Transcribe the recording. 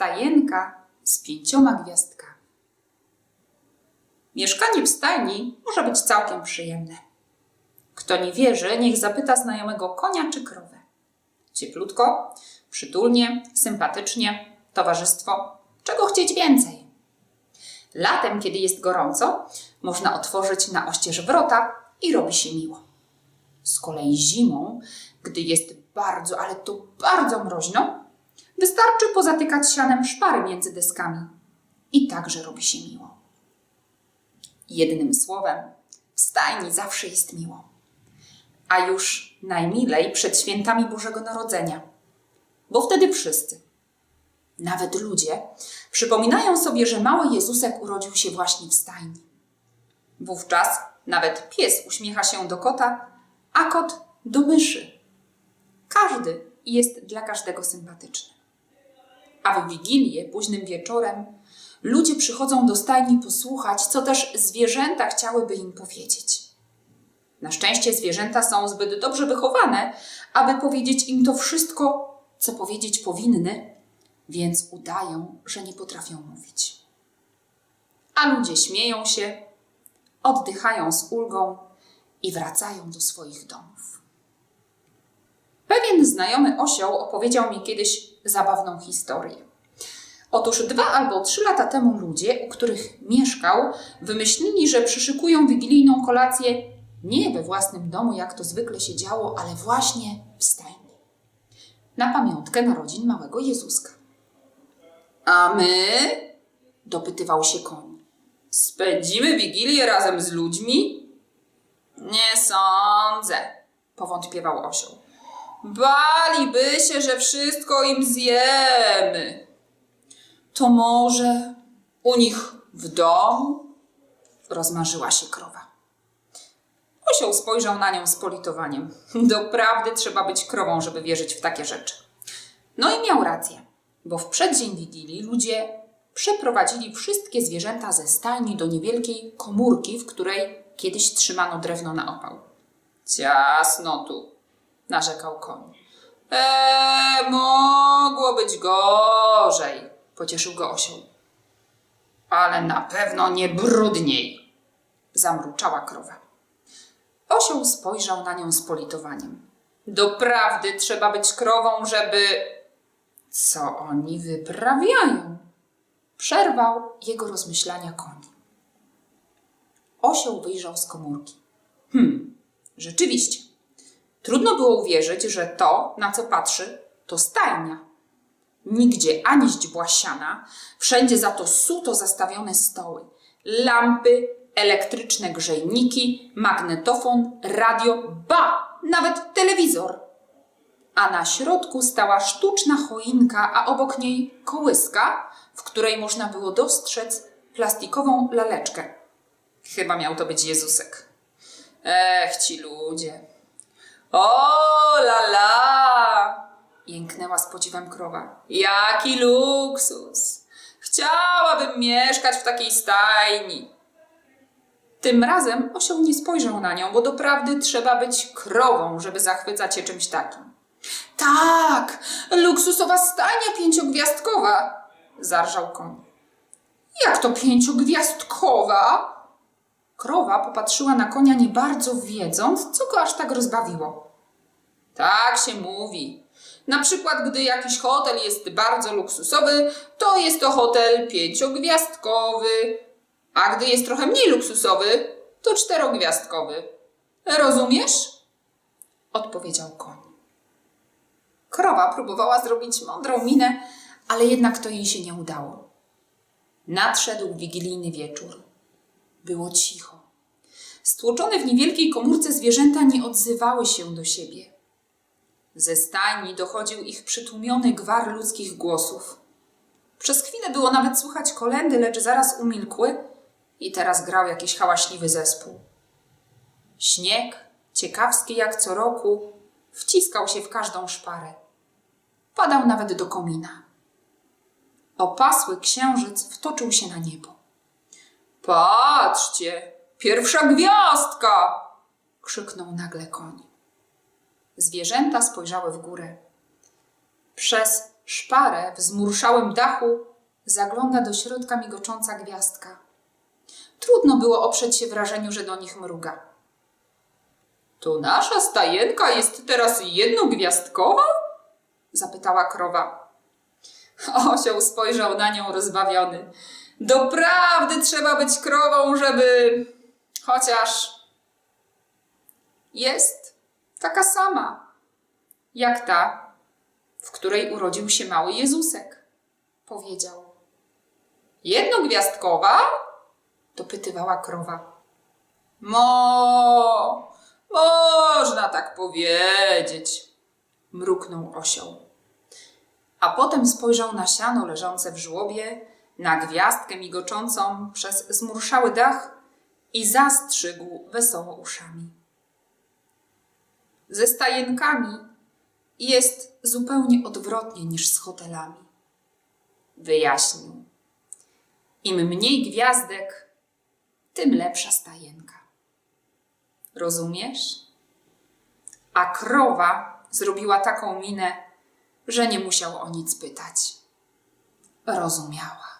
Stajenka z pięcioma gwiazdkami. Mieszkanie w stajni może być całkiem przyjemne. Kto nie wierzy, niech zapyta znajomego konia czy krowę. Cieplutko, przytulnie, sympatycznie, towarzystwo. Czego chcieć więcej? Latem, kiedy jest gorąco, można otworzyć na oścież wrota i robi się miło. Z kolei zimą, gdy jest bardzo, ale to bardzo mroźno, wystarczy pozatykać sianem szpary między deskami i także robi się miło. Jednym słowem, w stajni zawsze jest miło. A już najmilej przed świętami Bożego Narodzenia, bo wtedy wszyscy, nawet ludzie, przypominają sobie, że mały Jezusek urodził się właśnie w stajni. Wówczas nawet pies uśmiecha się do kota, a kot do myszy. Każdy jest dla każdego sympatyczny. A w Wigilię, późnym wieczorem, ludzie przychodzą do stajni posłuchać, co też zwierzęta chciałyby im powiedzieć. Na szczęście zwierzęta są zbyt dobrze wychowane, aby powiedzieć im to wszystko, co powiedzieć powinny, więc udają, że nie potrafią mówić. A ludzie śmieją się, oddychają z ulgą i wracają do swoich domów. Pewien znajomy osioł opowiedział mi kiedyś zabawną historię. Otóż dwa albo trzy lata temu ludzie, u których mieszkał, wymyślili, że przyszykują wigilijną kolację nie we własnym domu, jak to zwykle się działo, ale właśnie w stajni. Na pamiątkę narodzin małego Jezuska. A my? dopytywał się koń. Spędzimy wigilię razem z ludźmi? Nie sądzę, powątpiewał osioł. Baliby się, że wszystko im zjemy. To może u nich w domu? Rozmarzyła się krowa. Osioł spojrzał na nią z politowaniem. Doprawdy trzeba być krową, żeby wierzyć w takie rzeczy. No i miał rację, bo w przeddzień Wigilii ludzie przeprowadzili wszystkie zwierzęta ze stajni do niewielkiej komórki, w której kiedyś trzymano drewno na opał. Ciasno tu, narzekał koń. Eee, mogło być gorzej, pocieszył go osioł. Ale na pewno nie brudniej, zamruczała krowa. Osioł spojrzał na nią z politowaniem. Doprawdy trzeba być krową, żeby. Co oni wyprawiają? Przerwał jego rozmyślania koń. Osioł wyjrzał z komórki. Hmm, rzeczywiście. Trudno było uwierzyć, że to, na co patrzy, to stajnia. Nigdzie ani źdźbła siana, wszędzie za to suto zastawione stoły, lampy, elektryczne grzejniki, magnetofon, radio, ba, nawet telewizor. A na środku stała sztuczna choinka, a obok niej kołyska, w której można było dostrzec plastikową laleczkę. Chyba miał to być Jezusek. Ech, ci ludzie. O, la la! Jęknęła z podziwem krowa. Jaki luksus! Chciałabym mieszkać w takiej stajni. Tym razem osioł nie spojrzał na nią, bo doprawdy trzeba być krową, żeby zachwycać się czymś takim. Tak, luksusowa stajnia pięciogwiazdkowa, zarżał koń. Jak to pięciogwiazdkowa? Krowa popatrzyła na konia nie bardzo wiedząc, co go aż tak rozbawiło. Tak się mówi. Na przykład, gdy jakiś hotel jest bardzo luksusowy, to jest to hotel pięciogwiazdkowy, a gdy jest trochę mniej luksusowy, to czterogwiazdkowy. Rozumiesz? Odpowiedział koń. Krowa próbowała zrobić mądrą minę, ale jednak to jej się nie udało. Nadszedł wigilijny wieczór. Było cicho. Stłoczone w niewielkiej komórce zwierzęta nie odzywały się do siebie. Ze stajni dochodził ich przytłumiony gwar ludzkich głosów. Przez chwilę było nawet słychać kolendy, lecz zaraz umilkły i teraz grał jakiś hałaśliwy zespół. Śnieg, ciekawski jak co roku, wciskał się w każdą szparę. Padał nawet do komina. Opasły księżyc wtoczył się na niebo. Patrzcie, pierwsza gwiazdka! krzyknął nagle koń. Zwierzęta spojrzały w górę. Przez szparę w zmurszałym dachu zagląda do środka migocząca gwiazdka. Trudno było oprzeć się wrażeniu, że do nich mruga. To nasza stajenka jest teraz jednogwiazdkowa? zapytała krowa. Osioł spojrzał na nią rozbawiony. Doprawdy trzeba być krową, żeby. Chociaż. Jest taka sama, jak ta, w której urodził się mały Jezusek, powiedział. Jednogwiazdkowa? dopytywała krowa. Mo, można tak powiedzieć, mruknął osioł. A potem spojrzał na siano leżące w żłobie, na gwiazdkę migoczącą przez zmurszały dach i zastrzygł wesoło uszami. Ze stajenkami jest zupełnie odwrotnie niż z hotelami. Wyjaśnił. Im mniej gwiazdek, tym lepsza stajenka. Rozumiesz? A krowa zrobiła taką minę, że nie musiał o nic pytać. Rozumiała.